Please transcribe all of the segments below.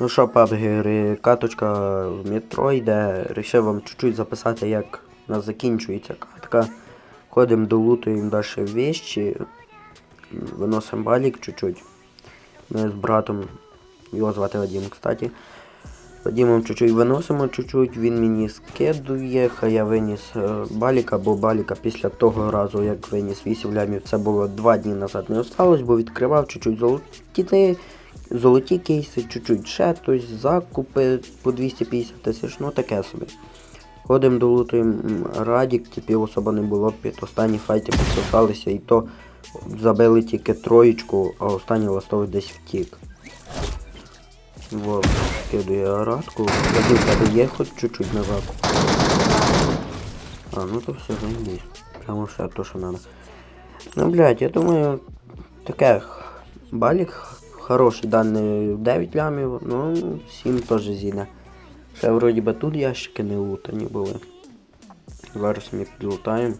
Ну що, пабгери, каточка в метро йде. Рішив вам чуть-чуть записати, як у нас закінчується катка. Ходимо долутуємо далі вещі. Виносимо балік чуть-чуть. Ми з братом, його звати Вадим, кстати. Вадимом чуть-чуть виносимо чуть-чуть, він мені скидує, хай я виніс е, баліка, бо баліка після того разу, як виніс 8 лямів, це було 2 дні назад не осталось, бо відкривав чуть-чуть золоті, золоті кейси, чуть-чуть ще хтось, закупи по 250 тисяч, ну таке собі. Ходимо долутуємо м, радік, типів особо не було, під останні файти підсосалися і то забили тільки троєчку, а останній ластовий десь втік. Вот, скидує радку. Тебе є хоч чуть-чуть на закуп? А, ну то все, заебись. Прямо все то, що надо. Ну, блядь, я думаю, таке балік хороший, даний 9 лямів, ну 7 теж зійде. Ще вроді би тут ящики не лутані були. Зараз ми підлутаємо.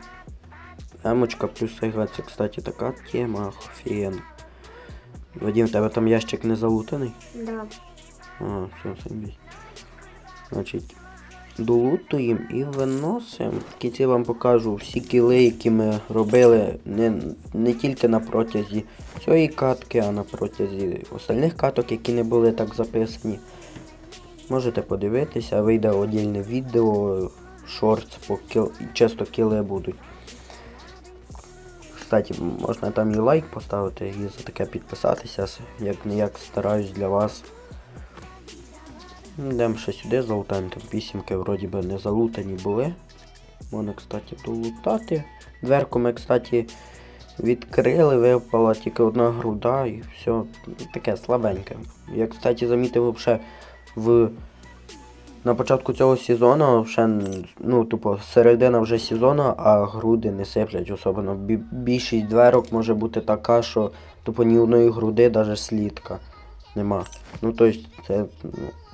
Емочка плюс сайга, це, кстати, така тема офігенна. Вадим, в тебе там ящик не залутаний? Да. А, все, заебись. Значить, долутуємо і виносимо. В кінці вам покажу всі кіли, які ми робили не, не тільки на протязі цієї катки, а на протязі остальних каток, які не були так записані. Можете подивитися, вийде отдільне відео, шортс, по кіл... чисто кіли будуть. Кстати, можна там і лайк поставити і за таке підписатися, як не як стараюсь для вас. Йдемо ще сюди, залутаємо там вісімки, вроді би не залутані були. Можна, кстати, долутати. Дверку ми, кстати, відкрили, випала тільки одна груда і все таке слабеньке. Я, кстати, замітив ще в. На початку цього сезону, ще, ну, тупо, середина вже сезону, а груди не сиплять особливо. Більшість дверок може бути така, що тупо ні одної груди, навіть слідка нема. Ну, тобто, це ну,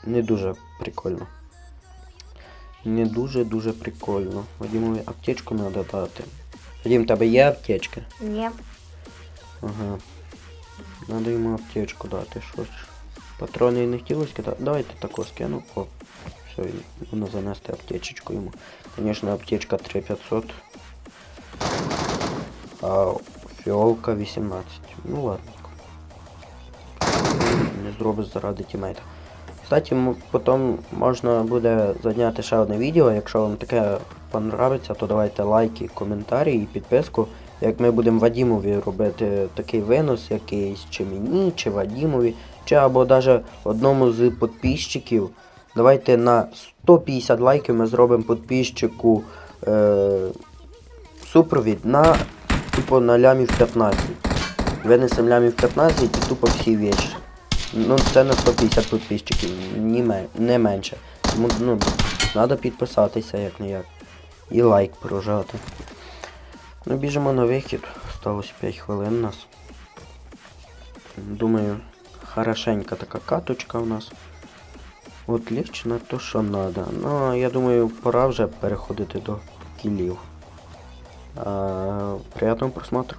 не дуже прикольно. Не дуже-дуже прикольно. Вадимові аптечку треба дати. Вадим, тебе є аптечка? Ні. Ага. Надо йому аптечку дати. Що ж? Патрони не хотілося кидати. Давайте тако скину. О, все, можна занести аптечечку йому. Звісно, аптечка 3500. А фіолка 18. Ну ладно. Не зробиш заради тімейта. Кстати, потім можна буде зайняти ще одне відео. Якщо вам таке понравиться, то давайте лайки, коментарі і підписку. Як ми будемо Вадімові робити такий винос якийсь, чи мені, чи Вадімові, чи або навіть одному з підписчиків. Давайте на 150 лайків ми зробимо підписчику е, супровід на тупо на лямів 15. Винесемо лямів 15 і тупо всі вещи. Ну це на 150 підписчиків, не менше. Тому ну, треба підписатися як не як. І лайк прожати. Ну, біжимо на вихід. Осталось 5 хвилин у нас. Думаю, хорошенька така каточка у нас. Отлично, то що надо. Ну, я думаю, пора вже переходити до кілів. А, приятного просмотру.